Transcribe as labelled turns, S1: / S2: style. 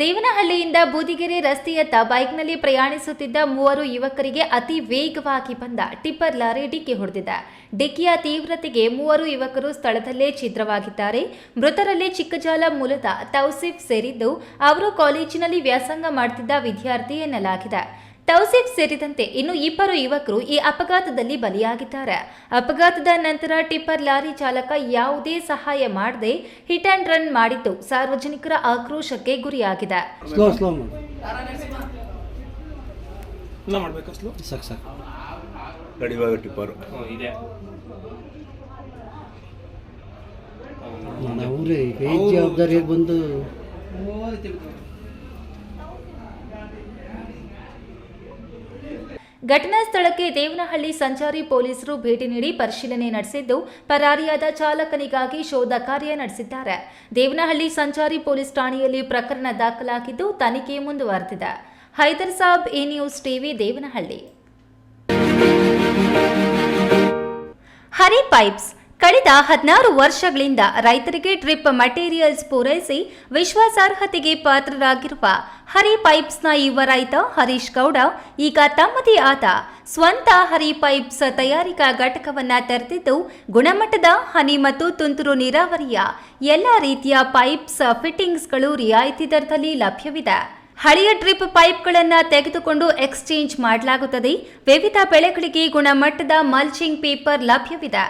S1: ದೇವನಹಳ್ಳಿಯಿಂದ ಬೂದಿಗೆರೆ ರಸ್ತೆಯತ್ತ ಬೈಕ್ನಲ್ಲಿ ಪ್ರಯಾಣಿಸುತ್ತಿದ್ದ ಮೂವರು ಯುವಕರಿಗೆ ಅತಿ ವೇಗವಾಗಿ ಬಂದ ಟಿಪ್ಪರ್ ಲಾರಿ ಡಿಕ್ಕಿ ಹೊಡೆದಿದೆ. ಡಿಕ್ಕಿಯ ತೀವ್ರತೆಗೆ ಮೂವರು ಯುವಕರು ಸ್ಥಳದಲ್ಲೇ ಛಿದ್ರವಾಗಿದ್ದಾರೆ. ಮೃತರಲ್ಲಿ ಚಿಕ್ಕಜಾಲ ಮೂಲದ ತೌಸಿಫ್ ಸೇರಿದ್ದು ಅವರು ಕಾಲೇಜಿನಲ್ಲಿ ವ್ಯಾಸಂಗ ಮಾಡುತ್ತಿದ್ದ ವಿದ್ಯಾರ್ಥಿ ಎನ್ನಲಾಗಿದೆ. ತೌಸಿಫ್ ಸೇರಿದಂತೆ ಇನ್ನು ಇಬ್ಬರು ಯುವಕರು ಈ ಅಪಘಾತದಲ್ಲಿ ಬಲಿಯಾಗಿದ್ದಾರೆ. ಅಪಘಾತದ ನಂತರ ಟಿಪ್ಪರ್ ಲಾರಿ ಚಾಲಕ ಯಾವುದೇ ಸಹಾಯ ಮಾಡದೆ ಹಿಟ್ ಅಂಡ್ ರನ್ ಮಾಡಿದ್ದು ಸಾರ್ವಜನಿಕರ ಆಕ್ರೋಶಕ್ಕೆ ಗುರಿಯಾಗಿದೆ.
S2: ಟಿಪ್ಪರು.
S1: ಘಟನಾ ಸ್ಥಳಕ್ಕೆ ದೇವನಹಳ್ಳಿ ಸಂಚಾರಿ ಪೊಲೀಸರು ಭೇಟಿ ನೀಡಿ ಪರಿಶೀಲನೆ ನಡೆಸಿದ್ದು, ಪರಾರಿಯಾದ ಚಾಲಕನಿಗಾಗಿ ಶೋಧ ಕಾರ್ಯ ನಡೆಸಿದ್ದಾರೆ. ದೇವನಹಳ್ಳಿ ಸಂಚಾರಿ ಪೊಲೀಸ್ ಠಾಣೆಯಲ್ಲಿ ಪ್ರಕರಣ ದಾಖಲಾಗಿದ್ದು, ತನಿಖೆ ಮುಂದುವರೆದಿದೆ. Haider Sab, A news TV, Devanahalli. Hari pipes ಕಳೆದ ಹದಿನಾರು ವರ್ಷಗಳಿಂದ ರೈತರಿಗೆ ಡ್ರಿಪ್ ಮಟೀರಿಯಲ್ಸ್ ಪೂರೈಸಿ ವಿಶ್ವಾಸಾರ್ಹತೆಗೆ ಪಾತ್ರರಾಗಿರುವ ಹರಿ ಪೈಪ್ಸ್ನ ಯುವ ರೈತ ಹರೀಶ್ ಗೌಡ, ಈಗ ತಮ್ಮದೇ ಆದ ಸ್ವಂತ ಹರಿ ಪೈಪ್ಸ್ ತಯಾರಿಕಾ ಘಟಕವನ್ನ ತೆರೆದಿದ್ದು, ಗುಣಮಟ್ಟದ ಹನಿ ಮತ್ತು ತುಂತುರು ನೀರಾವರಿಯ ಎಲ್ಲ ರೀತಿಯ ಪೈಪ್ಸ್ ಫಿಟ್ಟಿಂಗ್ಸ್ಗಳು ರಿಯಾಯಿತಿ ದರದಲ್ಲಿ ಲಭ್ಯವಿದೆ. ಹಳೆಯ ಡ್ರಿಪ್ ಪೈಪ್ಗಳನ್ನು ತೆಗೆದುಕೊಂಡು ಎಕ್ಸ್ಚೇಂಜ್ ಮಾಡಲಾಗುತ್ತದೆ. ವಿವಿಧ ಬೆಳೆಗಳಿಗೆ ಗುಣಮಟ್ಟದ ಮಲ್ಚಿಂಗ್ ಪೇಪರ್ ಲಭ್ಯವಿದೆ.